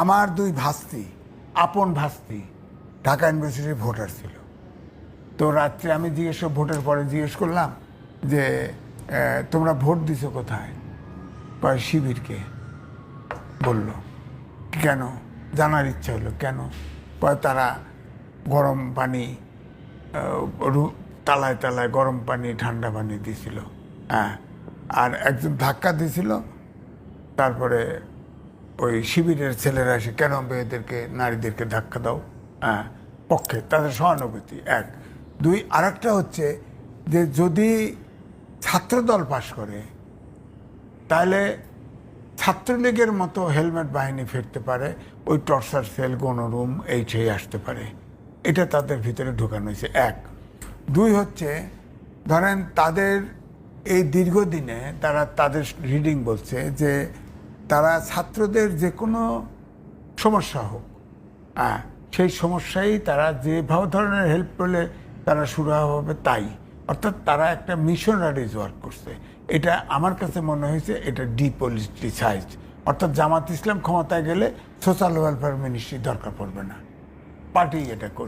আমার দুই ভাস্তি, আপন ভাস্তি, ঢাকা ইউনিভার্সিটির ভোটার ছিল। তো রাত্রে আমি জিজ্ঞেস, ভোটের পরে জিজ্ঞেস করলাম যে তোমরা ভোট দিছো কোথায়? কয় শিবিরকে বলল, কেন? জানার ইচ্ছা হলো, কেন? কয় তারা গরম পানি তালায় তালায় গরম পানি, ঠান্ডা পানি দিছিল হ্যাঁ। আর একজন ধাক্কা দিছিল, তারপরে ওই শিবিরের ছেলেরা এসে, কেন মেয়েদেরকে, নারীদেরকে ধাক্কা দাও? হ্যাঁ পক্ষে, তাদের সহানুভূতি, এক। দুই, আরেকটা হচ্ছে যে যদি ছাত্রদল পাশ করে, তাহলে ছাত্রলীগের মতো হেলমেট বাহিনী ফিরতে পারে, ওই টর্চার সেল, গণরুম এই সেই আসতে পারে। এটা তাদের ভিতরে ঢোকানো হয়েছে, এক। দুই হচ্ছে, ধরেন তাদের এই দীর্ঘদিনে তারা তাদের রিডিং বলছে যে তারা ছাত্রদের যে কোনো সমস্যা হোক হ্যাঁ সেই সমস্যাই তারা যে ভাব ধরনের হেল্প করলে তারা শুরু হবে তাই। অর্থাৎ তারা একটা মিশনারিজ ওয়ার্ক করছে। এটা আমার কাছে মনে হয়েছে এটা ডিপলিটিসাইজ অর্থাৎ জামাত ইসলাম ক্ষমতায় গেলে সোশ্যাল ওয়েলফেয়ার মিনিস্ট্রি দরকার পড়বে না। পার্টি এটা করবে।